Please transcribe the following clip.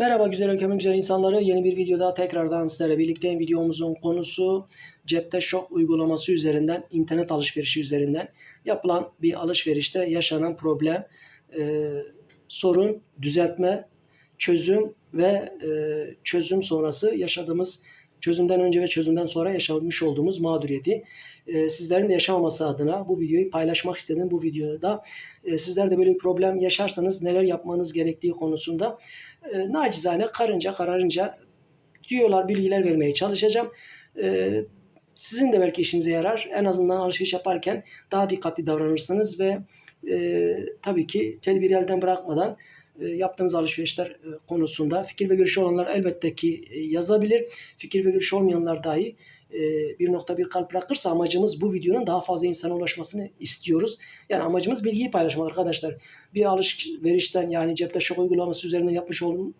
Merhaba güzel ülkemin güzel insanları. Yeni bir videoda tekrardan sizlerle birlikteyim. Videomuzun konusu cepte şok uygulaması üzerinden, internet alışverişi üzerinden yapılan bir alışverişte yaşanan problem, e, sorun, düzeltme, çözüm ve e, çözüm sonrası yaşadığımız çözümden önce ve çözümden sonra yaşamış olduğumuz mağduriyeti e, sizlerin de yaşamaması adına bu videoyu paylaşmak istedim. Bu videoda e, sizler de böyle bir problem yaşarsanız neler yapmanız gerektiği konusunda e, nacizane karınca kararınca diyorlar bilgiler vermeye çalışacağım. E, sizin de belki işinize yarar. En azından alışveriş yaparken daha dikkatli davranırsınız ve e, tabii ki tedbiri elden bırakmadan yaptığınız alışverişler e, konusunda fikir ve görüşü olanlar elbette ki e, yazabilir. Fikir ve görüşü olmayanlar dahi e, bir nokta bir kalp bırakırsa amacımız bu videonun daha fazla insana ulaşmasını istiyoruz. Yani amacımız bilgiyi paylaşmak arkadaşlar. Bir alışverişten yani cepte şok uygulaması üzerinden yapmış olduğum